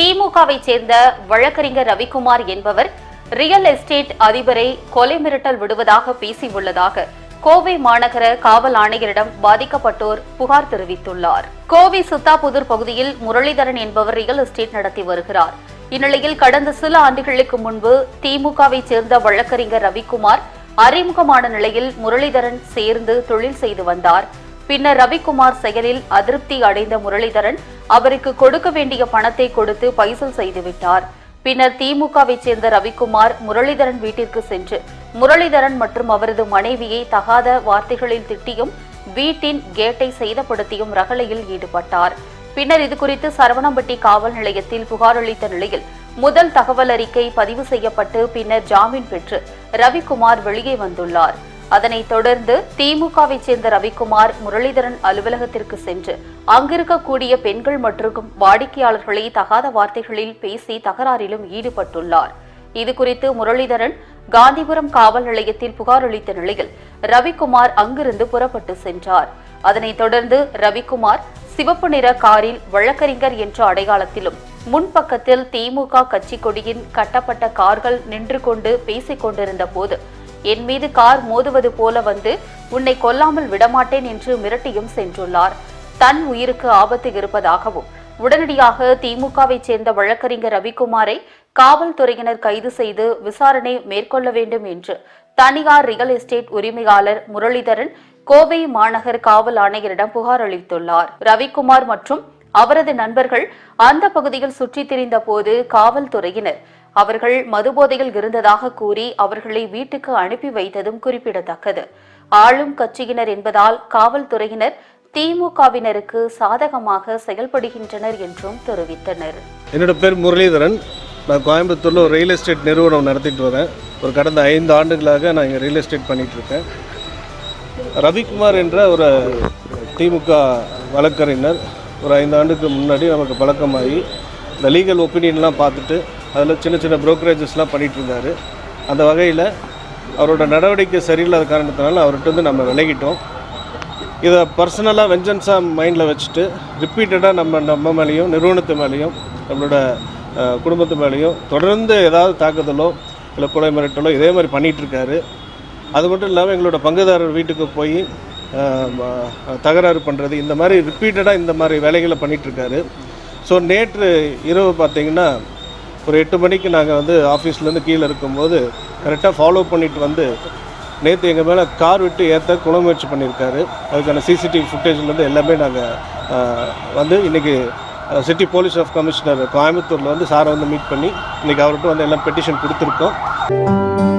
திமுகவை சேர்ந்த வழக்கறிஞர் ரவிக்குமார் என்பவர் ரியல் எஸ்டேட் அதிபரை கொலை மிரட்டல் விடுவதாக பேசியுள்ளதாக கோவை மாநகர காவல் ஆணையரிடம் பாதிக்கப்பட்டோர் புகார் தெரிவித்துள்ளார். கோவை சுத்தாபுதூர் பகுதியில் முரளிதரன் என்பவர் ரியல் எஸ்டேட் நடத்தி வருகிறார். இந்நிலையில் கடந்த சில ஆண்டுகளுக்கு முன்பு திமுகவை சேர்ந்த வழக்கறிஞர் ரவிக்குமார் அறிமுகமான நிலையில் முரளிதரன் சேர்ந்து தொழில் செய்து வந்தார். பின்னர் ரவிக்குமார் செயலில் அதிருப்தி அடைந்த முரளிதரன் அவருக்கு கொடுக்க வேண்டிய பணத்தை கொடுத்து பைசல் செய்துவிட்டார். பின்னர் திமுகவை சேர்ந்த ரவிக்குமார் முரளிதரன் வீட்டிற்கு சென்று முரளிதரன் மற்றும் அவரது மனைவியை தகாத வார்த்தைகளில் திட்டியும் வீட்டின் கேட்டை சேதப்படுத்தியும் ரகளையில் ஈடுபட்டார். பின்னர் இதுகுறித்து சரவணம்பட்டி காவல் நிலையத்தில் புகார் அளித்த நிலையில் முதல் தகவல் அறிக்கை பதிவு செய்யப்பட்டு பின்னர் ஜாமீன் பெற்று ரவிக்குமார் வெளியே வந்துள்ளார். அதனைத் தொடர்ந்து திமுகவை சேர்ந்த ரவிக்குமார் முரளிதரன் அலுவலகத்திற்கு சென்று அங்கிருக்கக்கூடிய பெண்கள் மற்றும் வாடிக்கையாளர்களை தகாத வார்த்தைகளில் பேசி தகராறிலும் ஈடுபட்டுள்ளார். இதுகுறித்து முரளிதரன் காந்திபுரம் காவல் நிலையத்தில் புகார் அளித்த நிலையில் ரவிக்குமார் அங்கிருந்து புறப்பட்டு சென்றார். அதனைத் தொடர்ந்து ரவிக்குமார் சிவப்பு நிற காரில் வழக்கறிஞர் என்ற அடையாளத்திலும் முன்பக்கத்தில் திமுக கட்சி கொடியின் கட்டப்பட்ட கார்கள் நின்று கொண்டு பேசிக் கொண்டிருந்த போது என் மீது கார் மோதுவது போல வந்து உன்னை கொல்லாமல் விடமாட்டேன் என்று மிரட்டியும் சென்றுள்ளார். தன் உயிருக்கு ஆபத்து இருப்பதாகவும் உடனடியாக திமுகவைச் சேர்ந்த வழக்கறிஞர் ரவிக்குமாரை காவல்துறையினர் கைது செய்து விசாரணை மேற்கொள்ள வேண்டும் என்று தனியார் ரியல் எஸ்டேட் உரிமையாளர் முரளிதரன் கோவை மாநகர் காவல் ஆணையரிடம் புகார் அளித்துள்ளார். ரவிக்குமார் மற்றும் அவரது நண்பர்கள் அந்த பகுதியில் சுற்றித் திரிந்த போது காவல்துறையினர் அவர்கள் மதுபோதையில் இருந்ததாக கூறி அவர்களை வீட்டுக்கு அனுப்பி வைத்ததும் குறிப்பிடத்தக்கது. ஆளும் கட்சியினர் என்பதால் காவல்துறையினர் திமுகவினருக்கு சாதகமாக செயல்படுகின்றனர் என்றும் தெரிவித்தனர். என்னோட பேர் முரளிதரன். நான் கோயம்புத்தூரில் ஒரு ரியல் எஸ்டேட் நிறுவனம் நடத்திட்டு வரேன். ஒரு கடந்த ஐந்து ஆண்டுகளாக நான் இங்கே ரியல் எஸ்டேட் பண்ணிட்டு இருக்கேன். ரவிக்குமார் என்ற ஒரு திமுக வழக்கறிஞர் ஒரு ஐந்து ஆண்டுக்கு முன்னாடி நமக்கு பழக்கமாகி இந்த லீகல் ஒப்பீனியன்லாம் பார்த்துட்டு அதில் சின்ன சின்ன ப்ரோக்கரேஜஸ்லாம் பண்ணிகிட்டு இருந்தார் அந்த வகையில் அவரோட நடவடிக்கை சரியில்லாத காரணத்தினால அவர்கிட்ட வந்து நம்ம விலகிட்டோம். இதை பர்சனலாக வெஞ்சன்ஸாக மைண்டில் வச்சுட்டு ரிப்பீட்டடாக நம்ம நம்ம மேலேயும் நிறுவனத்து மேலேயும் நம்மளோட குடும்பத்து மேலேயும் தொடர்ந்து ஏதாவது தாக்குதலோ இல்லை கொலை மிரட்டலோ இதே மாதிரி பண்ணிகிட்ருக்காரு அது மட்டும் இல்லாமல் எங்களோட பங்குதாரர் வீட்டுக்கு போய் தகராறு பண்ணுறது இந்த மாதிரி ரிப்பீட்டடாக இந்த மாதிரி வேலைகளை பண்ணிகிட்ருக்காரு ஸோ நேற்று இரவு பார்த்தீங்கன்னா ஒரு எட்டு மணிக்கு நாங்கள் வந்து ஆஃபீஸ்லேருந்து கீழே இருக்கும்போது கரெக்டாக ஃபாலோ பண்ணிட்டு வந்து நேற்று எங்கள் மேலே கார் விட்டு ஏற்ற குண முயற்சி பண்ணியிருக்காரு. அதுக்கான சிசிடிவி ஃபுட்டேஜ்லேருந்து எல்லாமே நாங்கள் வந்து இன்றைக்கி சிட்டி போலீஸ் ஆஃப் கமிஷனர் கோயம்புத்தூரில் வந்து சாரை வந்து மீட் பண்ணி இன்றைக்கி அவர்கிட்ட வந்து எல்லாம் பெட்டிஷன் கொடுத்துருக்கோம்.